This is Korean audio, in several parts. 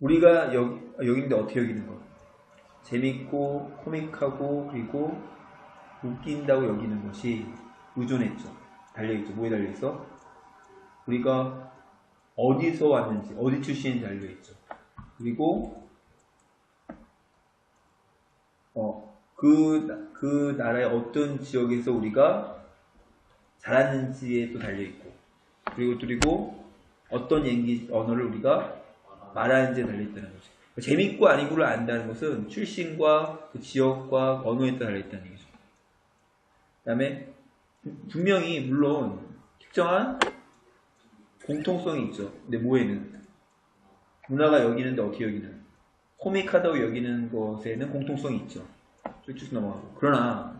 우리가 여기, 여기는데 어떻게 여기는 거? 재밌고, 코믹하고, 그리고 웃긴다고 여기는 것이 의존했죠. 달려있죠. 뭐에 달려있어? 우리가 어디서 왔는지, 어디 출신인지 달려있죠. 그리고, 어, 그, 그 나라의 어떤 지역에서 우리가 자랐는지에 또 달려있고, 그리고, 그리고 어떤 얘기, 언어를 우리가 말하는지에 달려있다는 거죠. 재밌고 아니고를 안다는 것은 출신과 그 지역과 언어에 따라 달려있다는 얘기죠. 그 다음에 분명히 물론 특정한 공통성이 있죠. 근데 뭐에는? 문화가 여기는데 어떻게 여기는? 코믹하다고 여기는 것에는 공통성이 있죠. 쭉쭉 넘어가고. 그러나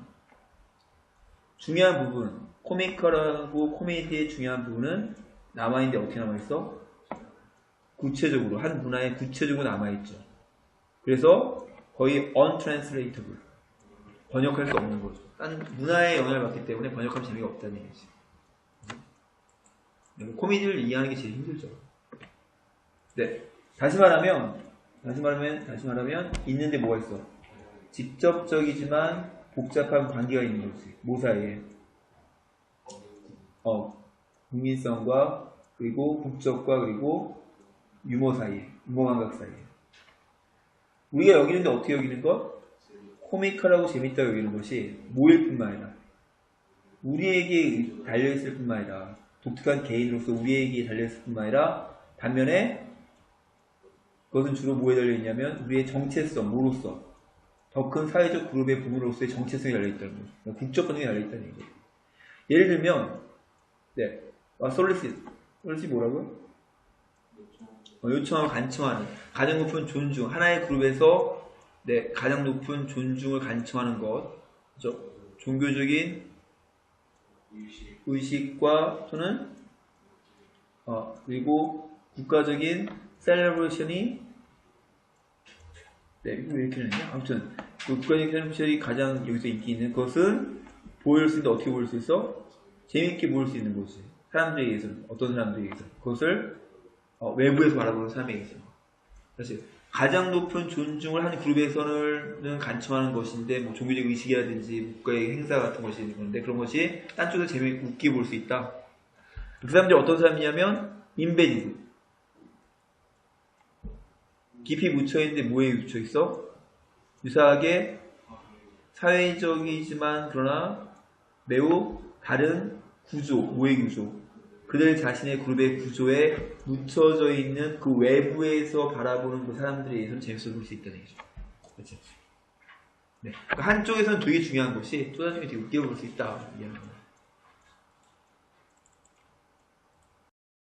중요한 부분, 코미컬하고 코미디의 중요한 부분은 남아있는데 어떻게 남아있어? 구체적으로, 한 문화에 구체적으로 남아있죠. 그래서 거의 untranslatable. 번역할 수 없는 거죠. 딴 문화에 영향을 받기 때문에 번역하면 재미가 없다는 얘기지. 네, 코미디를 이해하는 게 제일 힘들죠. 네. 다시 말하면, 다시 말하면, 다시 말하면, 있는데 뭐가 있어? 직접적이지만 복잡한 관계가 있는 거지. 뭐 사이에? 어, 국민성과 그리고 국적과 그리고 유머 사이에, 유머 감각 사이에. 우리가 여기는데 어떻게 여기는 거? 코미컬하고 재밌다고 여기는 것이 뭐일 뿐만 아니라 우리에게 달려있을 뿐만 아니라 독특한 개인으로서 우리에게 달려있을 뿐만 아니라 반면에 그것은 주로 뭐에 달려있냐면 우리의 정체성, 뭐로서 더 큰 사회적 그룹의 부분으로서의 정체성이 달려있다는. 그러니까 국적 게 달려있다는 얘기예요. 예를 들면 네, 아, 솔리시, 솔리시 뭐라고요? 어, 요청하고 간청하는 가장 높은 존중 하나의 그룹에서 네, 가장 높은 존중을 간청하는 것 그죠? 종교적인 의식과 또는 어, 그리고 국가적인 셀레브레이션이 네, 왜 이렇게 되냐? 아무튼 그 국가적인 셀레브레이션이 가장 여기서 인기 있는 것은 보일 수 있는데 어떻게 보일 수 있어? 재밌게 보일 수 있는 거지. 사람들에 의해서는 어떤 사람들에 의해서 그것을 어, 외부에서 바라보는 의해서 사실 가장 높은 존중을 하는 그룹에서는 간청하는 것인데 뭐 종교적 의식이라든지 국가의 행사 같은 것이 있는 건데 그런 것이 딴 쪽에서 재미있게 웃게 볼 수 있다. 그 사람들이 어떤 사람이냐면 인베디드 깊이 묻혀있는데 뭐에 묻혀있어? 유사하게 사회적이지만 그러나 매우 다른 구조, 모의 구조 그들 자신의 그룹의 구조에 묻혀져 있는 그 외부에서 바라보는 그 사람들에 의해서는 재밌어 볼수 있다는 얘기죠. 그렇죠? 네. 그러니까 한쪽에서는 되게 중요한 것이 또 한쪽에 되게 웃겨 볼수 있다. 이해하는 거예요.